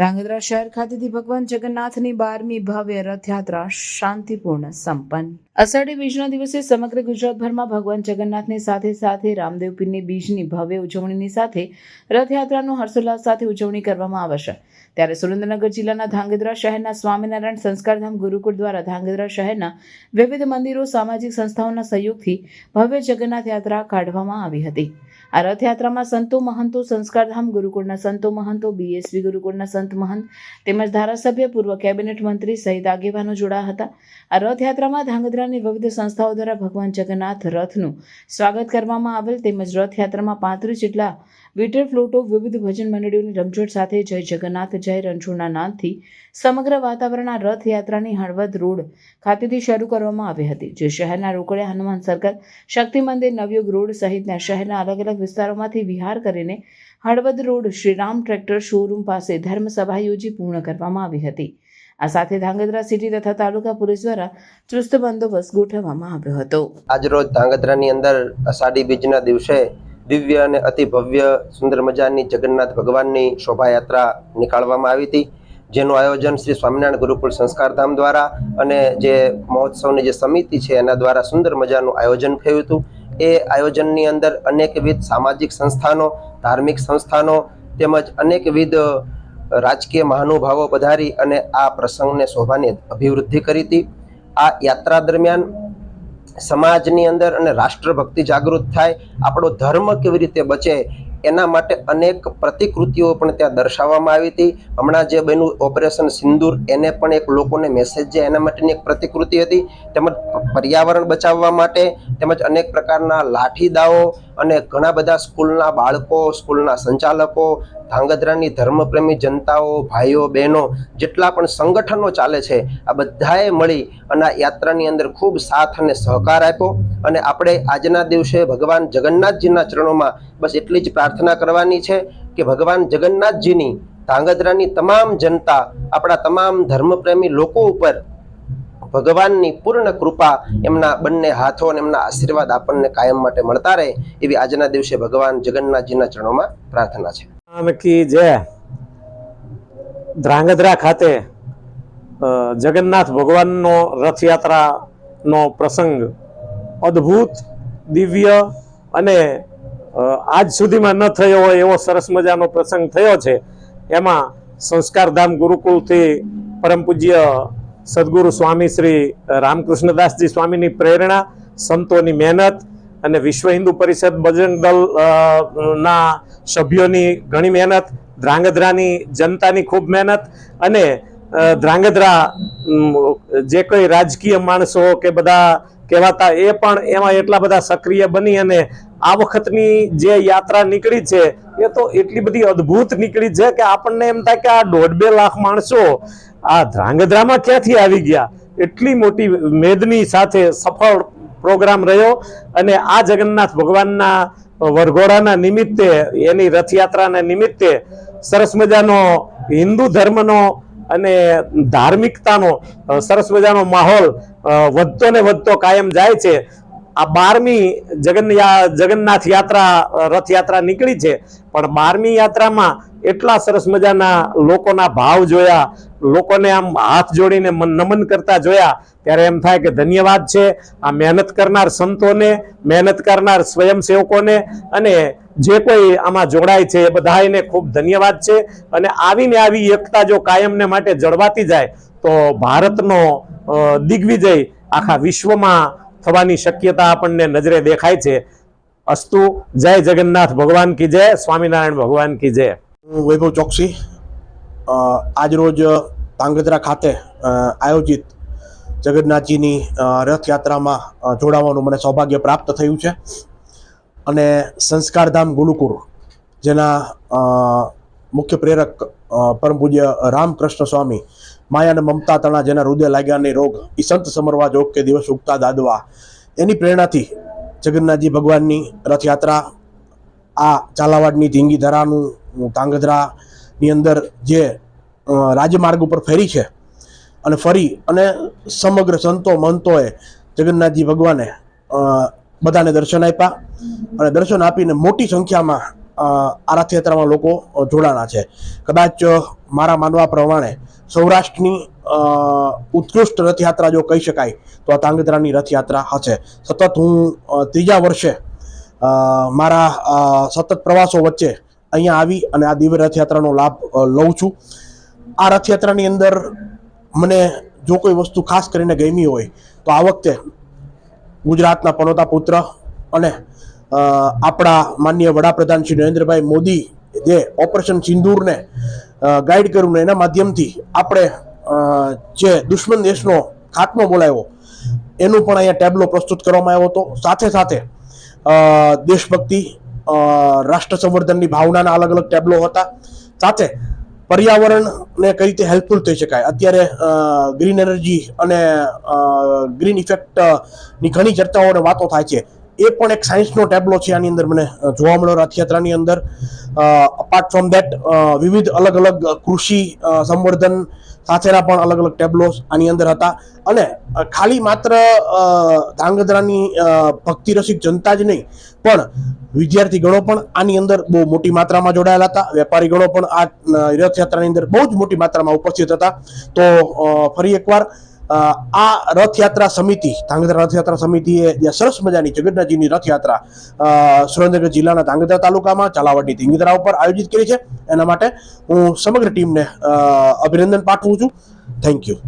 ધાંગધ્રા શહેર ખાતેથી ભગવાન જગન્નાથની બારમી ભવ્ય રથયાત્રા શાંતિપૂર્ણ સંપન્ન. અષાઢી બીજના દિવસે સમગ્ર ગુજરાતભરમાં ભગવાન જગન્નાથની સાથે સાથે રામદેવ પીરની બીજની ભવ્ય ઉજવણીની સાથે રથયાત્રાનું હર્ષોલ્લાસ સાથે ઉજવણી કરવામાં આવશે. ત્યારે સુરેન્દ્રનગર જિલ્લાના ધાંગધ્રા શહેરના સ્વામિનારાયણ સંસ્કારધામ ગુરુકુળ દ્વારા ધાંગધ્રા શહેરના વિવિધ મંદિરો સામાજિક સંસ્થાઓના સહયોગથી ભવ્ય જગન્નાથ યાત્રા કાઢવામાં આવી હતી. આ રથયાત્રામાં સંતો મહંતો સંસ્કારધામ ગુરુકુળના સંતો મહંતો બીએસવી ગુરુકુળના સંત મહંત તેમજ ધારાસભ્ય, પૂર્વ કેબિનેટ મંત્રી સહિત આગેવાનો જોડાયા હતા. આ રથયાત્રામાં ધાંગધ્રાની વિવિધ સંસ્થાઓ દ્વારા ભગવાન જગન્નાથ રથનું સ્વાગત કરવામાં આવેલ તેમજ રથયાત્રામાં પાંત્રીસ જેટલા વિટર ફ્લોટો વિવિધ ભજન મંડળીઓની રમઝટ સાથે જય જગન્નાથ, જય રણછોડના નાદથી સમગ્ર વાતાવરણના રથયાત્રાની હળવદ રોડ ખાતેથી શરૂ કરવામાં આવી હતી, જે શહેરના રોકડિયા હનુમાન સર્કલ શક્તિ મંદિર, નવયુગ રોડ સહિતના શહેરના અલગ અલગ વિસ્તારોમાંથી વિહાર કરીને Halvad road Shriram tractor showroom પાસે ધર્મસભા યોજી પૂર્ણ કરવામાં આવી હતી. આ સાથે ધાંગધ્રા સિટી તથા તાલુકા પોલીસ દ્વારા ચુસ્ત બંદોબસ્ત ગોઠવવામાં આવ્યો હતો. આજરોજ ધાંગધ્રાની અંદર અષાઢી બીજના દિવસે દિવ્ય અને અતિ ભવ્ય સુંદર મજાની જગન્નાથ ભગવાનની શોભાયાત્રા નીકાળવામાં આવી હતી, જેનું આયોજન શ્રી સ્વામિનારાયણ ગુરુકુળ સંસ્કારધામ દ્વારા અને જે મહોત્સવની જે સમિતિ છે એના દ્વારા સુંદર મજાનું આયોજન થયું હતું. એ આયોજનની અંદર અનેકવિધ સામાજિક સંસ્થાનો, ધાર્મિક સંસ્થાનો તેમજ અનેકવિધ રાજકીય મહાનુભાવો પધારી અને આ પ્રસંગને શોભાની અભિવૃદ્ધિ કરી હતી. આ યાત્રા દરમિયાન સમાજની અંદર અને રાષ્ટ્રભક્તિ જાગૃત થાય, આપણો ધર્મ કેવી રીતે બચે, એના માટે અનેક પ્રતિકૃતિઓ પણ ત્યાં દર્શાવવામાં આવી હતી. હમણાં જે બન્યું ઓપરેશન સિંદૂર, એને પણ એક લોકોને મેસેજ છે એના માટેની એક પ્રતિકૃતિ હતી. તેમજ પર્યાવરણ બચાવવા માટે તેમજ અનેક પ્રકારના લાઠી દાવો અને ઘણા બધા સ્કૂલના બાળકો, સ્કૂલના સંચાલકો, ધાંગધ્રાની ધર્મપ્રેમી જનતાઓ, ભાઈઓ, બહેનો, જેટલા પણ સંગઠનો ચાલે છે, આ બધાએ મળી અને આ યાત્રાની અંદર ખૂબ સાથ અને સહકાર આપ્યો. અને આપણે આજના દિવસે ભગવાન જગન્નાથજીના ચરણોમાં બસ એટલી જ પ્રાર્થના કરવાની છે કે ભગવાન જગન્નાથજીની ધાંગધ્રાની તમામ જનતા, આપણા તમામ ધર્મપ્રેમી લોકો ઉપર ભગવાનની પૂર્ણ કૃપા એમના બંને હાથો અને એમના આશીર્વાદ આપણને કાયમ માટે મળતા રહે એવી આજના દિવસે ભગવાન જગન્નાથજીના ચરણોમાં પ્રાર્થના છે. જે જય. ધ્રાંગધ્રા ખાતે જગન્નાથ ભગવાનનો રથયાત્રાનો પ્રસંગ અદ્ભુત, દિવ્ય અને આજ સુધીમાં ન થયો હોય એવો સરસ મજાનો પ્રસંગ થયો છે. એમાં સંસ્કારધામ ગુરુકુળથી પરમ પૂજ્ય સદગુરુ સ્વામી શ્રી રામકૃષ્ણદાસજી સ્વામીની પ્રેરણા, સંતોની મહેનત અને વિશ્વ હિન્દુ પરિષદ બજરંગ દલ ના સભ્યોની ઘણી મહેનત, ધ્રાંગધ્રાની જનતાની ખૂબ મહેનત અને ધ્રાંગધ્રા જે કોઈ રાજકીય માણસો કે બધા કહેવાતા એ પણ એમાં એટલા બધા સક્રિય બની અને આ વખતની જે યાત્રા નીકળી છે એ તો એટલી બધી અદ્ભુત નીકળી છે કે આપણને એમ થાય કે આ દોઢ બે લાખ માણસો આ ધ્રાંગધ્રામાં ક્યાંથી આવી ગયા? એટલી મોટી મેદની સાથે સફળ પ્રોગ્રામ રહ્યો અને આ જગન્નાથ ભગવાનના વરઘોડાના નિમિત્તે, એની રથયાત્રાના નિમિત્તે સરસ મજાનો હિન્દુ ધર્મનો અને ધાર્મિકતાનો સરસ મજાનો માહોલ વધતો ને વધતો કાયમ જાય છે. આ બારમી જગન જગન્નાથ યાત્રા રથયાત્રા નીકળી છે. પણ બારમી યાત્રામાં એટલા સરસ મજાના લોકોના ભાવ જોયા, લોકોને આમ હાથ જોડીને મન- નમન કરતા જોયા, ત્યારે એમ થાય કે ધન્યવાદ છે. આ મહેનત કરનાર સંતોને, મહેનત કરનાર સ્વયંસેવકોને અને જે કોઈ આમાં જોડાય છે એ બધાને ખૂબ ધન્યવાદ છે. અને આવીને આવી એકતા જો કાયમને માટે જળવાતી જાય, તો ભારતનો દિગ્વિજય આખા વિશ્વમાં થવાની શક્યતા આપણને નજરે દેખાય છે. અસ્તુ, જય જગન્નાથ, ભગવાન કી જય, સ્વામિનારાયણ ભગવાન કી જય. હું વૈભવ ચોકસી. આજરોજ તાંગધ્રા ખાતે આયોજિત જગન્નાથજીની રથયાત્રામાં જોડાવાનું મને સૌભાગ્ય પ્રાપ્ત થયું છે. અને સંસ્કારધામ ગુરુકુળ જેના મુખ્ય પ્રેરક પરમ પૂજ્ય રામકૃષ્ણ સ્વામી, માયા અને મમતા તણા જેના હૃદય લાગ્યાની રોગ એ સંત સમરવા જોગ કે દિવસ ઉગતા દાદવા. એની પ્રેરણાથી જગન્નાથજી ભગવાનની રથયાત્રા, આ ઝાલાવાડની ધીંગી ધરાનું ધાંગધ્રાની અંદર જે રાજમાર્ગ ઉપર ફેરી છે અને ફરી અને સમગ્ર સંતો મંતોએ જગન્નાથજી ભગવાને બધાને દર્શન આપ્યા અને દર્શન આપીને મોટી સંખ્યામાં આ રથયાત્રામાં લોકો જોડાણા છે. કદાચ મારા માનવા પ્રમાણે સૌરાષ્ટ્રની ઉત્કૃષ્ટ રથયાત્રા જો કહી શકાય, તો આ તાંગધ્રાની રથયાત્રા હશે. સતત હું ત્રીજા વર્ષે મારા સતત પ્રવાસો વચ્ચે અહીંયા આવી અને આ દિવ્ય રથયાત્રાનો લાભ લઉં છું. આ રથયાત્રાની અંદર મને જો કોઈ વસ્તુ ખાસ કરીને ગમી હોય, તો આ વખતે ગુજરાતના પનોતા પુત્ર અને આપણા માન્ય વડાપ્રધાન શ્રી નરેન્દ્રભાઈ મોદી જે ઓપરેશન સિંદૂરને ગાઈડ કર્યું ને એના માધ્યમથી આપણે જે દુશ્મન દેશનો ખાત્મો બોલાવ્યો, એનું પણ અહીંયા ટેબ્લો પ્રસ્તુત કરવામાં આવ્યો હતો. સાથે સાથે દેશભક્તિ રાષ્ટ્ર સંવર્ધનની ભાવનાના અલગ અલગ ટેબ્લો હતા. સાથે પર્યાવરણને કઈ રીતે હેલ્પફુલ થઈ શકાય? અત્યારે ગ્રીન એનર્જી અને ગ્રીન ઇફેક્ટની ઘણી ચર્ચાઓ અને વાતો થાય છે. એ પણ એક સાયન્સનો ટેબ્લો છે આની અંદર મને જોવા મળ્યો રથયાત્રાની અંદર અપાર્ટ ફ્રોમ દેટ વિવિધ અલગ અલગ કૃષિ સંવર્ધન સાથેના પણ અલગ અલગ ટેબલોસ આની અંદર હતા. અને ખાલી માત્ર ધાંગધ્રાની અ, ભક્તિ રસિક જનતા જ નહીં પણ વિદ્યાર્થી ગણો પણ આની અંદર બહુ મોટી માત્રામાં જોડાયેલા હતા. વેપારી ગણો પણ આ રથયાત્રાની અંદર બહુ જ મોટી માત્રામાં ઉપસ્થિત હતા. તો ફરી એકવાર આ રથયાત્રા સમિતિ, ધાંગધ્રા રથયાત્રા સમિતિએ સરસ મજાની જગન્નાથજીની રથયાત્રા સુરેન્દ્રનગર જિલ્લાના ધાંગધ્રા તાલુકામાં ચાલાવાડી ધીંગધરા ઉપર આયોજિત કરી છે. એના માટે હું સમગ્ર ટીમને અભિનંદન પાઠવું છું. Thank you